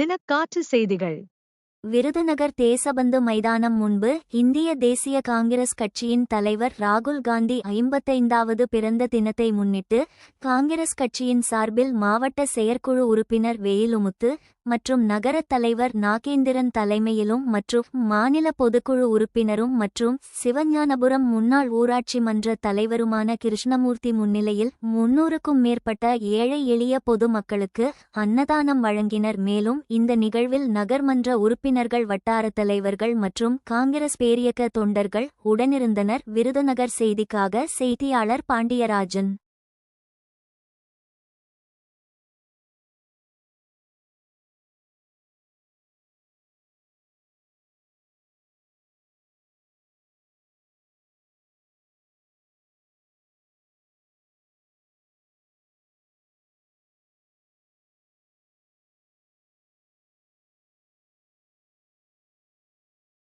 தினக்காற்று செய்திகள். விருதுநகர் தேசபந்து மைதானம் முன்பு இந்திய தேசிய காங்கிரஸ் கட்சியின் தலைவர் ராகுல் காந்தி ஐம்பத்தைந்தாவது பிறந்த தினத்தை முன்னிட்டு காங்கிரஸ் கட்சியின் சார்பில் மாவட்ட செயற்குழு உறுப்பினர் வேயிலுமுத்து மற்றும் நகரத் தலைவர் நாகேந்திரன் தலைமையிலும் மற்றும் மாநில பொதுக்குழு உறுப்பினரும் மற்றும் சிவஞானபுரம் முன்னாள் ஊராட்சி மன்ற தலைவருமான கிருஷ்ணமூர்த்தி முன்னிலையில் முன்னூறுக்கும் மேற்பட்ட ஏழை எளிய பொதுமக்களுக்கு அன்னதானம் வழங்கினர். மேலும் இந்த நிகழ்வில் நகர்மன்ற உறுப்பினர்கள் வட்டார தலைவர்கள் மற்றும் காங்கிரஸ் பேரியக்க தொண்டர்கள் உடனிருந்தனர். விருதுநகர் செய்திக்காக செய்தியாளர் பாண்டியராஜன்.